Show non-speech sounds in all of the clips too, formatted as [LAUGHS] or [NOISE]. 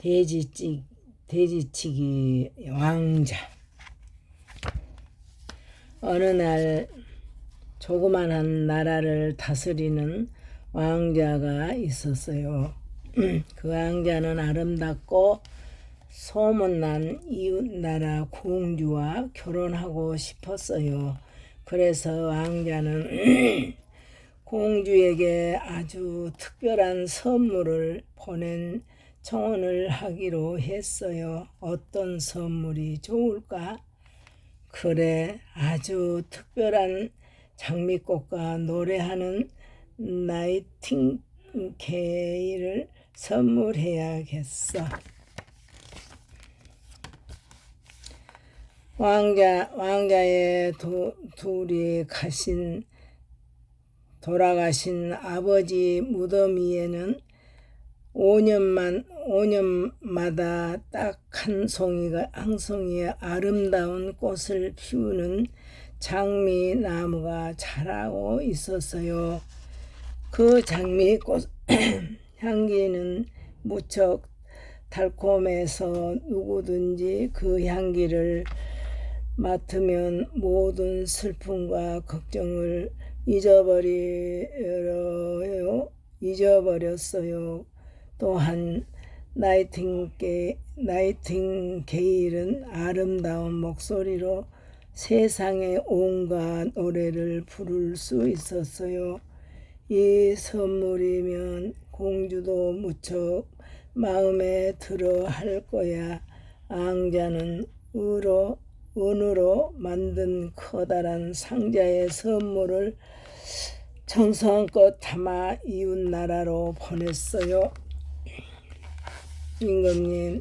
돼지찌 돼지치기 왕자 어느 날 조그만한 나라를 다스리는 왕자가 있었어요. [CLEARS THROAT] 그 왕자는 아름답고 소문난 이웃나라 공주와 결혼하고 싶었어요. 그래서 왕자는 [CLEARS THROAT] 공주에게 아주 특별한 선물을 보낸 청혼을 하기로 했어요. 어떤 선물이 좋을까? 그래, 아주 특별한 장미꽃과 노래하는 나이팅게일을 선물해야겠어. 왕자 왕자의 두, 둘이 가신 돌아가신 아버지 무덤 위에는 5년만 5년마다 딱 한 송이가 한 송이의 아름다운 꽃을 피우는 장미 나무가 자라고 있었어요. 그 장미 꽃 [CLEARS THROAT] 향기는 무척 달콤해서 누구든지 그 향기를 맡으면 모든 슬픔과 걱정을 잊어버려요. 잊어버렸어요. 또한 나이팅게, 나이팅게일은 아름다운 목소리로 세상의 온갖 노래를 부를 수 있었어요. 이 선물이면 공주도 무척 마음에 들어 할 거야. 앙자는 으로, 은으로 만든 커다란 상자의 선물을 정성껏 담아 이웃 나라로 보냈어요. 임금님,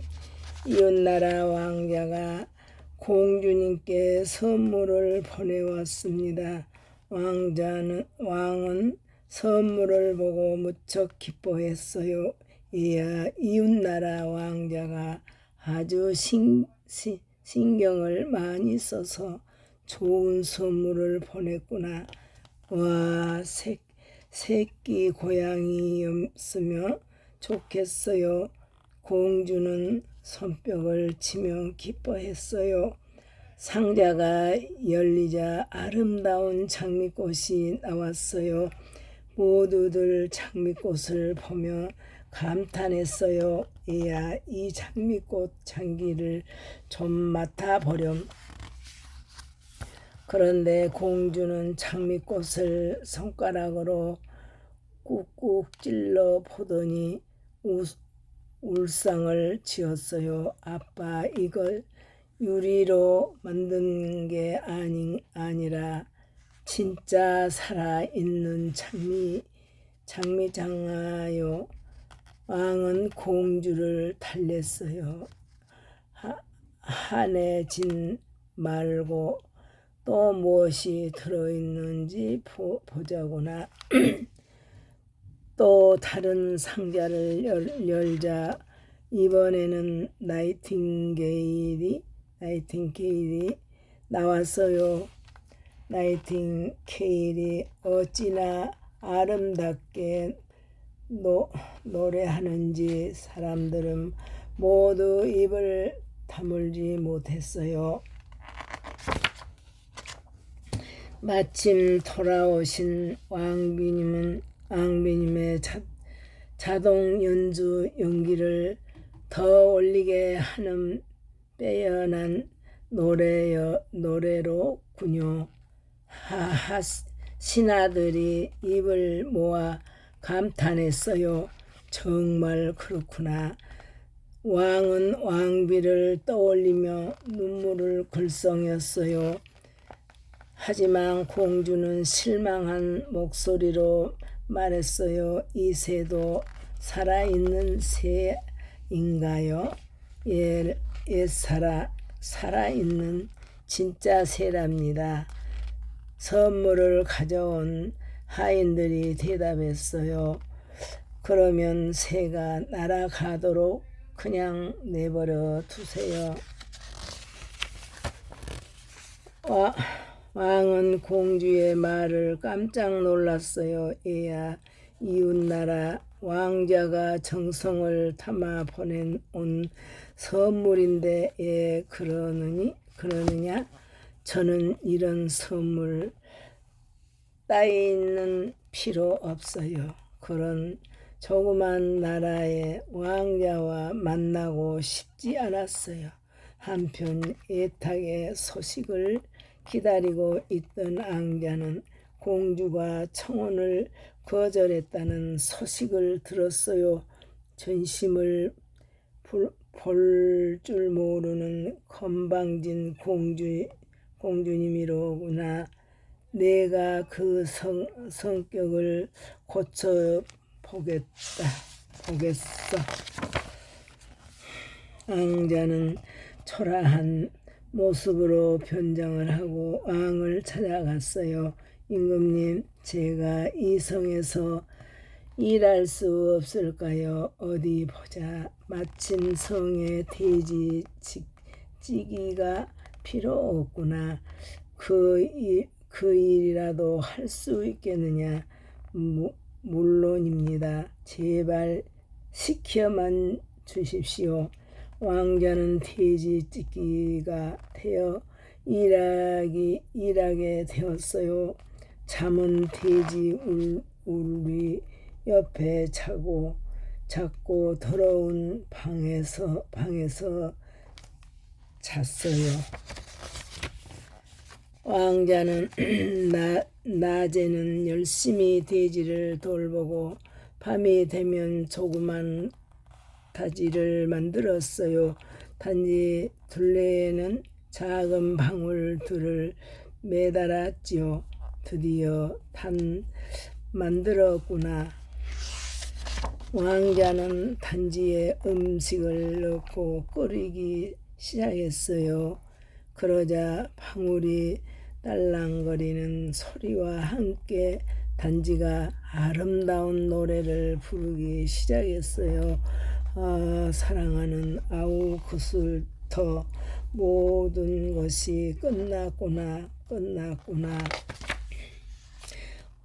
이웃나라 왕자가 공주님께 선물을 보내왔습니다. 왕자는 왕은 선물을 보고 무척 기뻐했어요. 이야 이웃나라 왕자가 아주 신, 신, 신경을 많이 써서 좋은 선물을 보냈구나. 와, 새, 새끼 고양이였으면 좋겠어요. 공주는 손뼉을 치며 기뻐했어요. 상자가 열리자 아름다운 장미꽃이 나왔어요. 모두들 장미꽃을 보며 감탄했어요. 이야, 이 장미꽃 향기를 좀 맡아보렴. 그런데 공주는 장미꽃을 손가락으로 꾹꾹 찔러 보더니 우, 울상을 지었어요. 아빠, 이걸 유리로 만든 게 아니, 아니라 진짜 살아있는 장미, 장미장아요. 왕은 공주를 달랬어요. 하, 한해진 말고 또 무엇이 들어있는지 보, 보자구나. [CLEARS THROAT] 또 다른 상자를 열, 열자 이번에는 나이팅게일이 나이팅게일이 나왔어요. 나이팅게일이 어찌나 아름답게 노, 노래하는지 사람들은 모두 입을 다물지 못했어요. 마침 돌아오신 왕비님은 왕비님의 자, 자동 연주 연기를 더 올리게 하는 빼어난 노래여, 노래로군요. 하하 신하들이 입을 모아 감탄했어요. 정말 그렇구나. 왕은 왕비를 떠올리며 눈물을 글썽였어요. 하지만 공주는 실망한 목소리로 말했어요. 이 새도 살아있는 새인가요? 예, 예 살아, 살아있는 진짜 새랍니다. 선물을 가져온 하인들이 대답했어요. 그러면 새가 날아가도록 그냥 내버려 두세요. 와, 왕은 공주의 말을 깜짝 놀랐어요. 얘야, 이웃나라 왕자가 정성을 담아 보낸 온 선물인데 예 그러느니 그러느냐 저는 이런 선물 따위는 필요 없어요. 그런 조그만 나라의 왕자와 만나고 싶지 않았어요. 한편 애타게 소식을 기다리고 있던 왕자는 공주가 청혼을 거절했다는 소식을 들었어요. 전심을 볼 줄 모르는 건방진 공주 공주님이로구나. 내가 그 성, 성격을 고쳐 보겠다. 보겠어. 왕자는 초라한 모습으로 변장을 하고 왕을 찾아갔어요. 임금님, 제가 이 성에서 일할 수 없을까요? 어디 보자. 마침 성에 돼지 찌- 찌기가 필요 없구나. 그, 일, 그 일이라도 할 수 있겠느냐? 무, 물론입니다. 제발 시켜만 주십시오. 왕자는 돼지 찢기가 되어 일하기, 일하게 되었어요. 잠은 돼지 울, 울리 옆에 자고 작고 더러운 방에서 방에서 잤어요. 왕자는 [CLEARS THROAT] 나, 낮에는 열심히 돼지를 돌보고 밤이 되면 조그만 다지를 만들었어요. 단지 둘레에는 작은 방울들을 매달았지요. 드디어 단 만들었구나. 왕자는 단지에 음식을 넣고 끓이기 시작했어요. 그러자 방울이 딸랑거리는 소리와 함께 단지가 아름다운 노래를 부르기 시작했어요. 아, 사랑하는 아우구슬터 모든 것이 끝났구나, 끝났구나.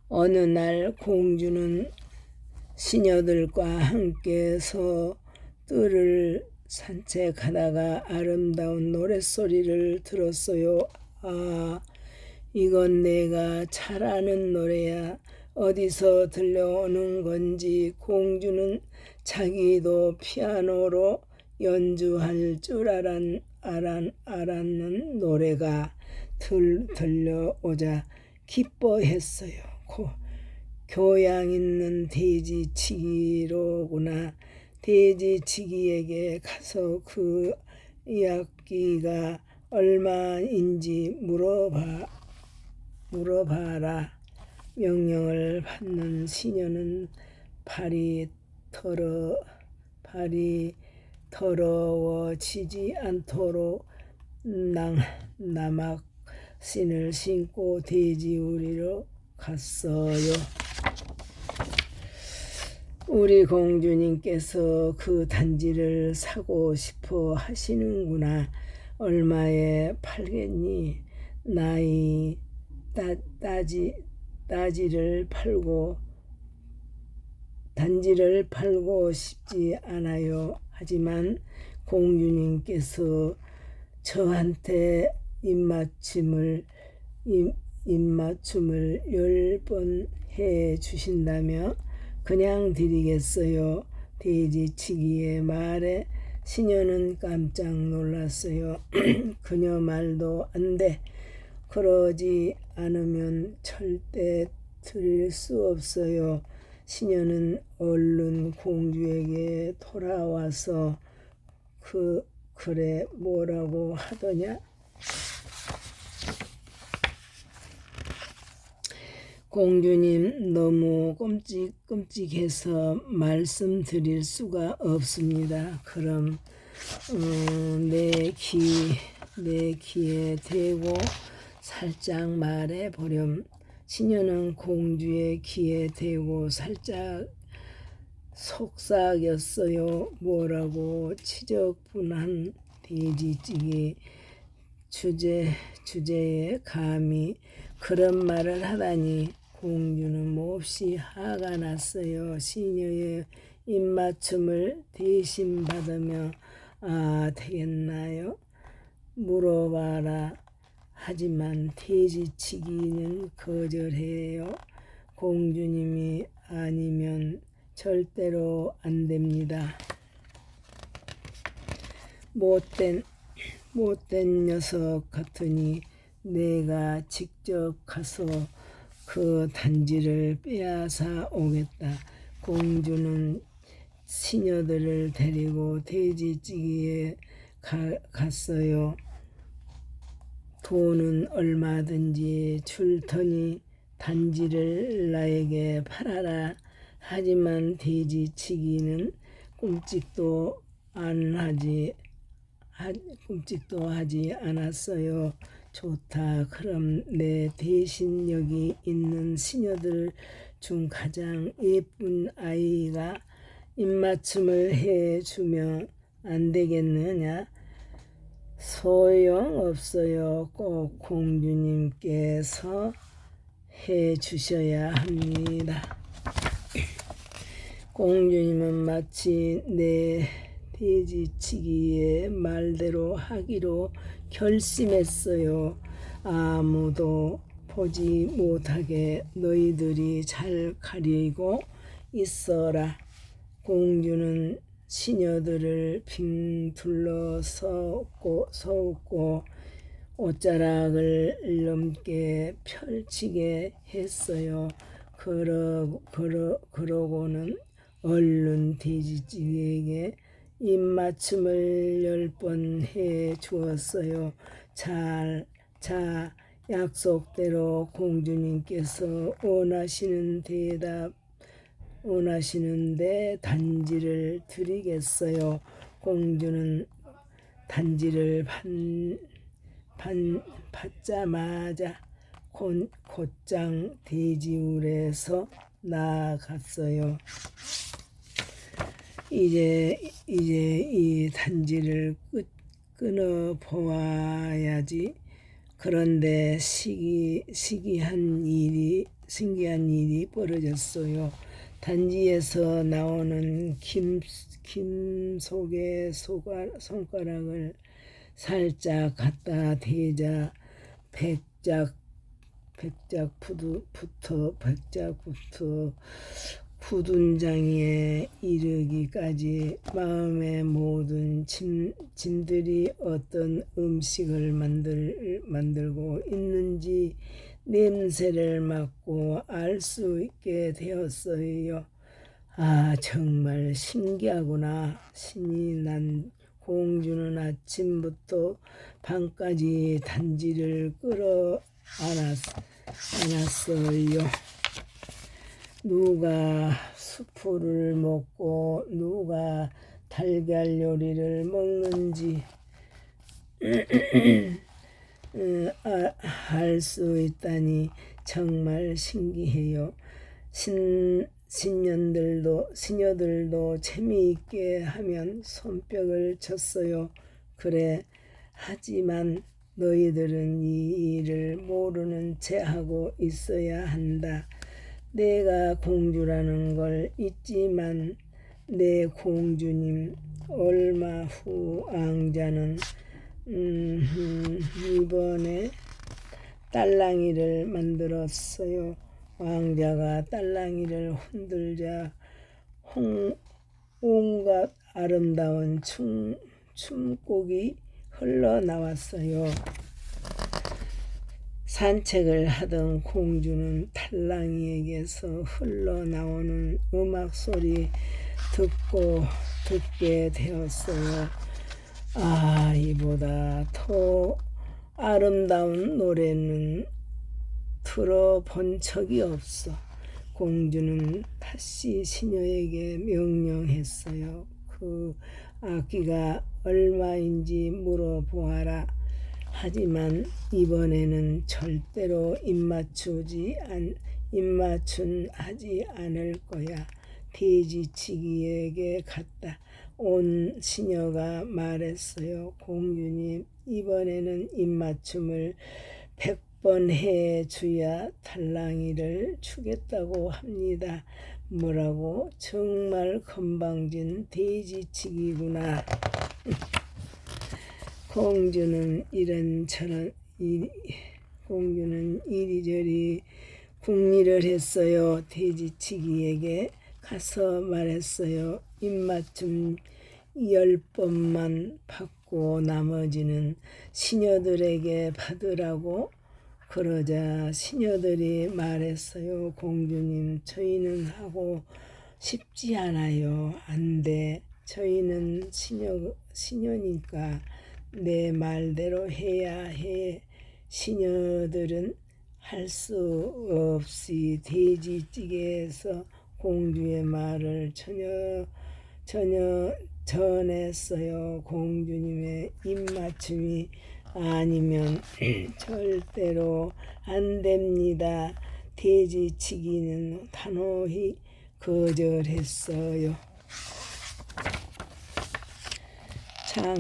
어느 날 공주는 시녀들과 함께서 뜰을 산책하다가 아름다운 노랫소리를 들었어요. 아, 이건 내가 잘 아는 노래야. 어디서 들려오는 건지 공주는 자기도 피아노로 연주할 줄 알았, 알았, 알았는 노래가 들, 들려오자 기뻐했어요. 고, 교양 있는 돼지치기로구나. 돼지치기에게 가서 그 이야기가 얼마인지 물어봐, 물어봐라. 명령을 받는 시녀는 발이 더러, 발이 더러워지지 않도록 낭, 나막 신을 신고 돼지우리로 갔어요. 우리 공주님께서 그 단지를 사고 싶어 하시는구나. 얼마에 팔겠니? 나이 따, 따지, 따지를 팔고 단지를 팔고 싶지 않아요. 하지만 공주님께서 저한테 입맞춤을 입, 입맞춤을 열 번 해 주신다며 그냥 드리겠어요. 돼지치기의 말에 시녀는 깜짝 놀랐어요. [CLEARS THROAT] 그녀 말도 안 돼. 그러지 않으면 절대 드릴 수 없어요. 시녀는 얼른 공주에게 돌아와서 그 그래 뭐라고 하더냐? 공주님 너무 끔찍 끔찍해서 말씀드릴 수가 없습니다. 그럼 음, 내 귀 내 귀에 대고 살짝 말해 보렴. 시녀는 공주의 귀에 대고 살짝 속삭였어요. 뭐라고 지저분한 돼지찌개 주제 주제에 감히 그런 말을 하다니 공주는 몹시 화가 났어요. 시녀의 입맞춤을 대신 받으며 아 되겠나요? 물어봐라. 하지만 돼지치기는 거절해요. 공주님이 아니면 절대로 안 됩니다. 못된 못된 녀석 같으니 내가 직접 가서 그 단지를 빼앗아 오겠다. 공주는 시녀들을 데리고 돼지찌개에 가, 갔어요. 돈은 얼마든지 줄 터니 단지를 나에게 팔아라. 하지만 돼지치기는 꿈찍도 안 하지 하, 꿈찍도 하지 않았어요. 좋다. 그럼 내 대신 여기 있는 시녀들 중 가장 예쁜 아이가 입맞춤을 해주면 안 되겠느냐? 소용없어요. 꼭 공주님께서 해 주셔야 합니다. [CLEARS THROAT] 공주님은 마치 내 돼지치기의 말대로 하기로 결심했어요. 아무도 보지 못하게 너희들이 잘 가리고 있어라. 공주는 시녀들을 빙 둘러 서고 서고 옷자락을 넘게 펼치게 했어요. 그러, 그러, 그러고는 얼른 돼지찌개에게 입맞춤을 열 번 해 주었어요. 잘, 자, 약속대로 공주님께서 원하시는 대답, 원하시는데 단지를 드리겠어요. 공주는 단지를 반, 반, 받자마자 곧, 곧장 돼지울에서 나아갔어요. 이제 이제 이 단지를 끝 끊어 보아야지. 그런데 시기 시기한 일이 신기한 일이 벌어졌어요. 단지에서 나오는 김 김속의 손가락을 살짝 갖다 대자 백작 백작 부터 백작부터 구둔장에 이르기까지 마음의 모든 짐, 짐들이 어떤 음식을 만들, 만들고 있는지 냄새를 맡고 알 수 있게 되었어요. 아, 정말 신기하구나. 신이 난 공주는 아침부터 밤까지 단지를 끌어 안았, 안았어요. 누가 수프를 먹고 누가 달걀 요리를 먹는지 음, [CLEARS THROAT] [CLEARS THROAT] 알 수 있다니 정말 신기해요. 신, 신년들도, 시녀들도 재미있게 하면 손뼉을 쳤어요. 그래, 하지만 너희들은 이 일을 모르는 채 하고 있어야 한다. 내가 공주라는 걸 잊지만 내 공주님 얼마 후 왕자는 음, 이번에 딸랑이를 만들었어요. 왕자가 딸랑이를 흔들자 홍, 온갖 아름다운 춤, 춤곡이 흘러나왔어요. 산책을 하던 공주는 탈랑이에게서 흘러나오는 음악 소리 듣고 듣게 되었어요. 아, 이보다 더 아름다운 노래는 들어본 적이 없어. 공주는 다시 시녀에게 명령했어요. 그 악기가 얼마인지 물어보아라. 하지만 이번에는 절대로 입맞추지 안, 입맞춘 하지 않을 거야. 돼지치기에게 갔다 온 시녀가 말했어요. 공주님, 이번에는 입맞춤을 번해 주야 달랑이를 주겠다고 합니다. 뭐라고 정말 건방진 돼지치기구나. [LAUGHS] 공주는 이런 저런 이 공주는 이리저리 궁리를 했어요. 돼지치기에게 가서 말했어요. 입맞춤 열 번만 받고 나머지는 시녀들에게 받으라고 그러자 시녀들이 말했어요. 공주님, 저희는 하고 싶지 않아요. 안 돼. 저희는 시녀, 시녀니까 내 말대로 해야 해. 시녀들은 할 수 없이 돼지찌개에서 공주의 말을 전혀 전혀 전했어요. 공주님의 입맞춤이 아니면 [CLEARS THROAT] 절대로 안 됩니다. 돼지치기는 단호히 거절했어요. 참,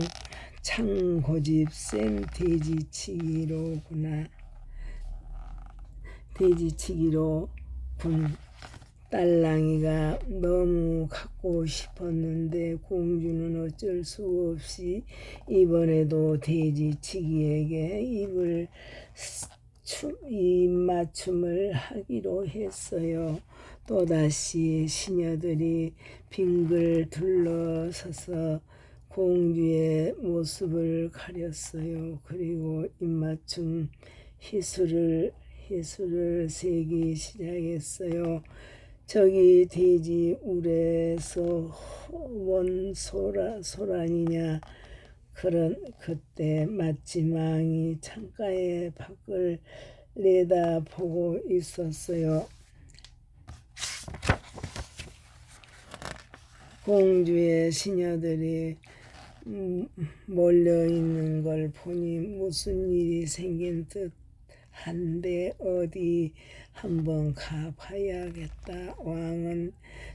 참 고집 센 돼지치기로구나. 돼지치기로 군 딸랑이가 너무 갖고 싶었는데 공주는 어쩔 수 없이 이번에도 돼지치기에게 입을 춤, 입맞춤을 하기로 했어요. 또다시 시녀들이 빙글 둘러서서 공주의 모습을 가렸어요. 그리고 입맞춤 희수를 희수를 세기 시작했어요. 저기 돼지 울에서 원 소라 소란이냐 그런 그때 마지막이 창가에 밖을 내다보고 있었어요. 공주의 시녀들이 음, 몰려 있는 걸 보니 무슨 일이 생긴 듯 한데 어디 한번 가봐야겠다. 왕은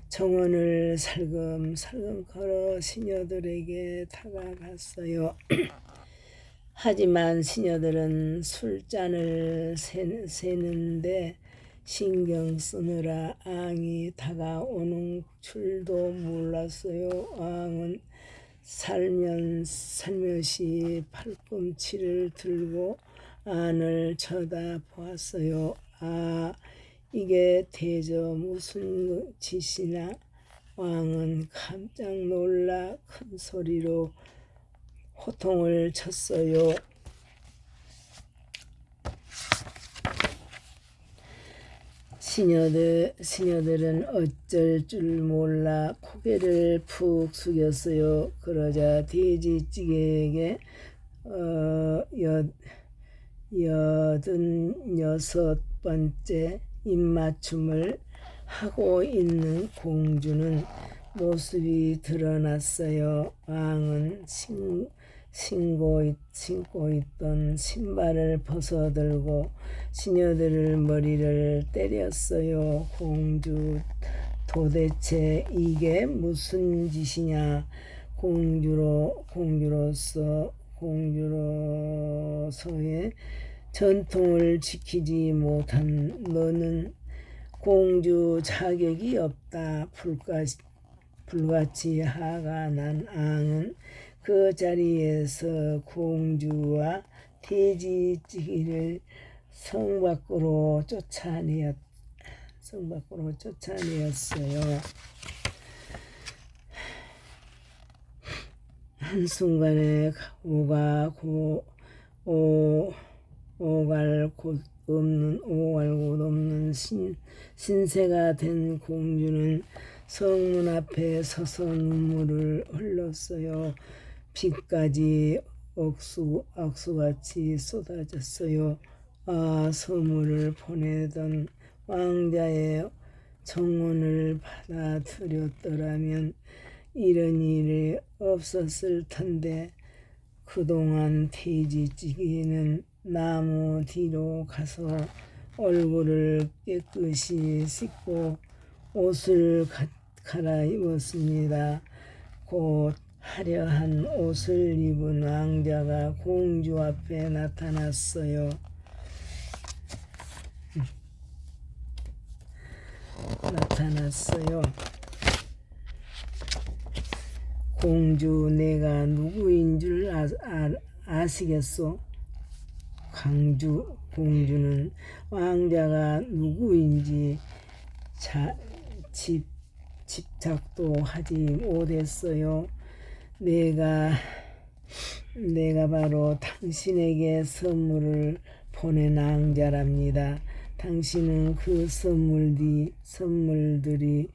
정원을 살금살금 걸어 시녀들에게 다가갔어요. [CLEARS THROAT] 하지만 시녀들은 술잔을 세는데 신경 쓰느라 앙이 다가오는 줄도 몰랐어요. 왕은 살면 살며시 팔꿈치를 들고 안을 쳐다보았어요. 아, 이게 대저 무슨 짓이나? 왕은 깜짝 놀라 큰 소리로 호통을 쳤어요. 시녀들, 시녀들은 어쩔 줄 몰라 고개를 푹 숙였어요. 그러자 돼지찌개에게 어, 여, 여든 여섯 번째 입맞춤을 하고 있는 공주는 모습이 드러났어요. 왕은 신, 신고, 신고 있던 신발을 벗어들고 시녀들을 머리를 때렸어요. 공주 도대체 이게 무슨 짓이냐? 공주로 공주로서 공주로서의 전통을 지키지 못한 너는 공주 자격이 없다. 불같이, 불같이 화가 난 앙은 그 자리에서 공주와 돼지찌개를 성 밖으로 쫓아내었, 성 밖으로 쫓아내었어요. 한순간에 오가 고, 오, 오갈 곳 없는 오갈 곳 없는 신, 신세가 된 공주는 성문 앞에 서서 눈물을 흘렀어요. 비까지 억수, 억수같이 쏟아졌어요. 아, 선물을 보내던 왕자의 정원을 받아들였더라면 이런 일이 없었을 텐데 그동안 돼지찌개는 나무 뒤로 가서 얼굴을 깨끗이 씻고 옷을 갈아입었습니다. 곧 화려한 옷을 입은 왕자가 공주 앞에 나타났어요. 나타났어요. 공주 내가 누구인 줄 아, 아, 아시겠소? 강주 공주는 왕자가 누구인지 자, 집, 집착도 하지 못했어요. 내가 내가 바로 당신에게 선물을 보낸 왕자랍니다. 당신은 그 선물이 선물들이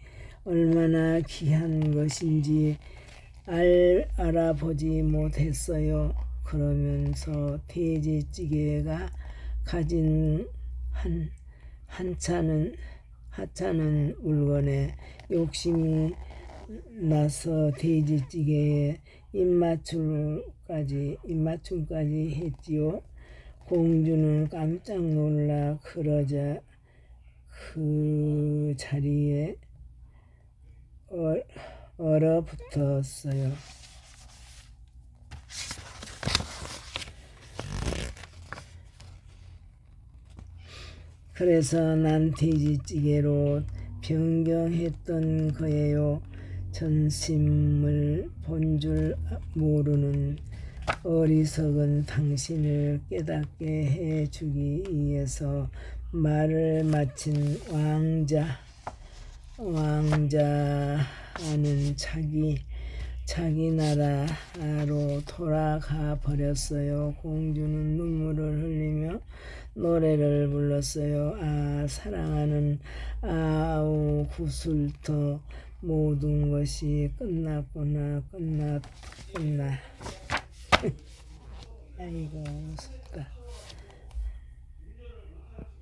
얼마나 귀한 것인지 알, 알아보지 못했어요. 그러면서 돼지찌개가 가진 한 한차는 하찮은 물건에 욕심이 나서 돼지찌개에 입맞춤까지 입맞춤까지 했지요. 공주는 깜짝 놀라 그러자 그 자리에 얼, 얼어붙었어요. 그래서 난 돼지찌개로 변경했던 거예요. 전심을 본 줄 모르는 어리석은 당신을 깨닫게 해 주기 위해서 말을 마친 왕자 왕자 는 자기 자기 나라로 돌아가 버렸어요. 공주는 눈물을 흘리며 노래를 불렀어요. 아 사랑하는 아우 구슬터 모든 것이 끝났구나 끝났구나. [LAUGHS] 아이고.